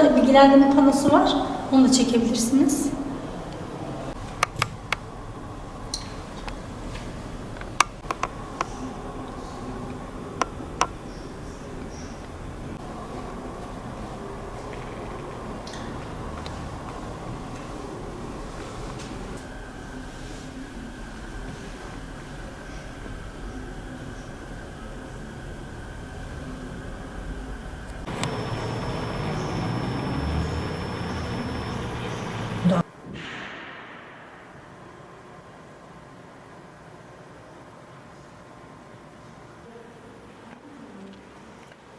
da bilgilendirme panosu var. Onu da çekebilirsiniz.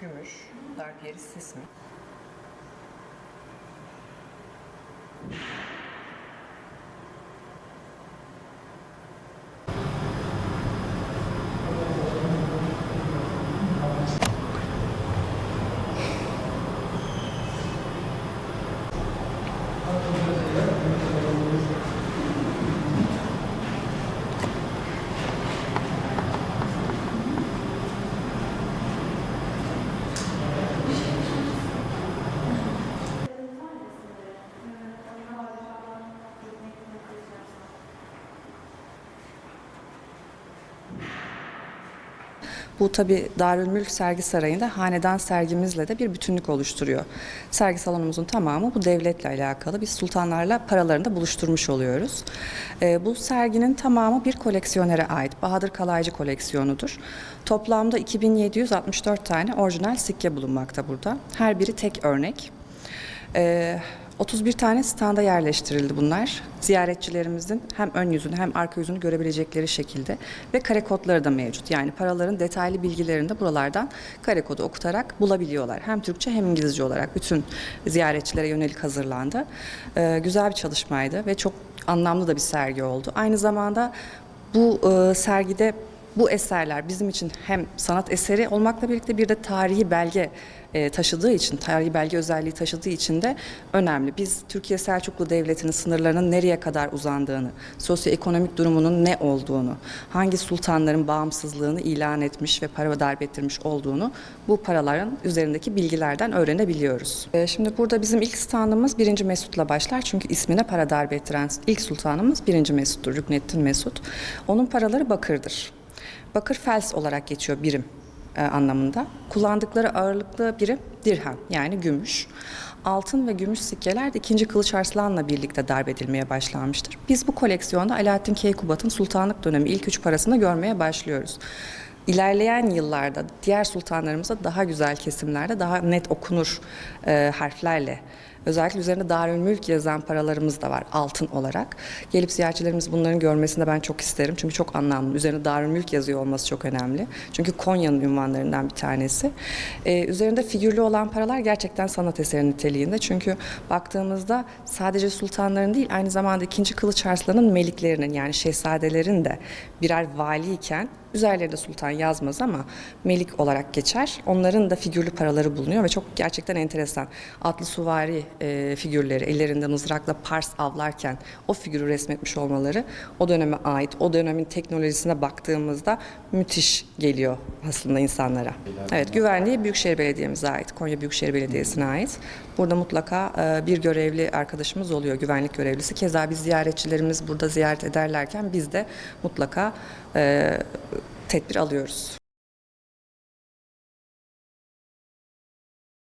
Gümüş, darp yeri sismik. Bu tabi Darülmülk Sergi Sarayı'nda hanedan sergimizle de bir bütünlük oluşturuyor. Sergi salonumuzun tamamı bu devletle alakalı. Biz sultanlarla paralarını da buluşturmuş oluyoruz. Ee, bu serginin tamamı bir koleksiyonere ait. Bahadır Kalaycı koleksiyonudur. Toplamda 2764 tane orijinal sikke bulunmakta burada. Her biri tek örnek. Ee, 31 tane standa yerleştirildi bunlar. Ziyaretçilerimizin hem ön yüzünü hem arka yüzünü görebilecekleri şekilde ve kare kodları da mevcut. Yani paraların detaylı bilgilerini de buralardan kare kodu okutarak bulabiliyorlar. Hem Türkçe hem İngilizce olarak bütün ziyaretçilere yönelik hazırlandı. Ee, güzel bir çalışmaydı ve çok anlamlı da bir sergi oldu. Aynı zamanda bu e, sergide bu eserler bizim için hem sanat eseri olmakla birlikte bir de tarihi belge e, taşıdığı için, tarihi belge özelliği taşıdığı için de önemli. Biz Türkiye Selçuklu Devleti'nin sınırlarının nereye kadar uzandığını, sosyoekonomik durumunun ne olduğunu, hangi sultanların bağımsızlığını ilan etmiş ve para darp ettirmiş olduğunu bu paraların üzerindeki bilgilerden öğrenebiliyoruz. E, Şimdi burada bizim ilk standımız 1. Mesut'la başlar. Çünkü ismine para darbe ettiren ilk sultanımız 1. Mesut'tur, Rükneddin Mesut. Onun paraları bakırdır. Bakır fels olarak geçiyor birim e, anlamında. Kullandıkları ağırlıklı birim dirhem yani gümüş. Altın ve gümüş sikkeler de 2. Kılıç Arslan'la birlikte darp edilmeye başlanmıştır. Biz bu koleksiyonda Alaaddin Keykubat'ın sultanlık dönemi ilk üç parasını görmeye başlıyoruz. İlerleyen yıllarda diğer sultanlarımıza daha güzel kesimlerde daha net okunur e, harflerle Özellikle üzerinde Darülmülk yazan paralarımız da var altın olarak. Gelip ziyaretçilerimiz bunların görmesini de ben çok isterim. Çünkü çok anlamlı. Üzerinde Darülmülk yazıyor olması çok önemli. Çünkü Konya'nın ünvanlarından bir tanesi. Ee, üzerinde figürlü olan paralar gerçekten sanat eseri niteliğinde. Çünkü baktığımızda sadece sultanların değil aynı zamanda 2. Kılıç Arslan'ın meliklerinin yani şehzadelerin de birer valiyken Üzerlerinde sultan yazmaz ama melik olarak geçer. Onların da figürlü paraları bulunuyor ve çok gerçekten enteresan. Atlı suvari e, figürleri ellerinde mızrakla pars avlarken o figürü resmetmiş olmaları o döneme ait, o dönemin teknolojisine baktığımızda müthiş geliyor aslında insanlara. Evet, güvenliği Büyükşehir Belediye'mize ait, Konya Büyükşehir Belediyesi'ne ait. Burada mutlaka e, bir görevli arkadaşımız oluyor, güvenlik görevlisi. Keza biz ziyaretçilerimiz burada ziyaret ederlerken biz de mutlaka e, tedbir alıyoruz.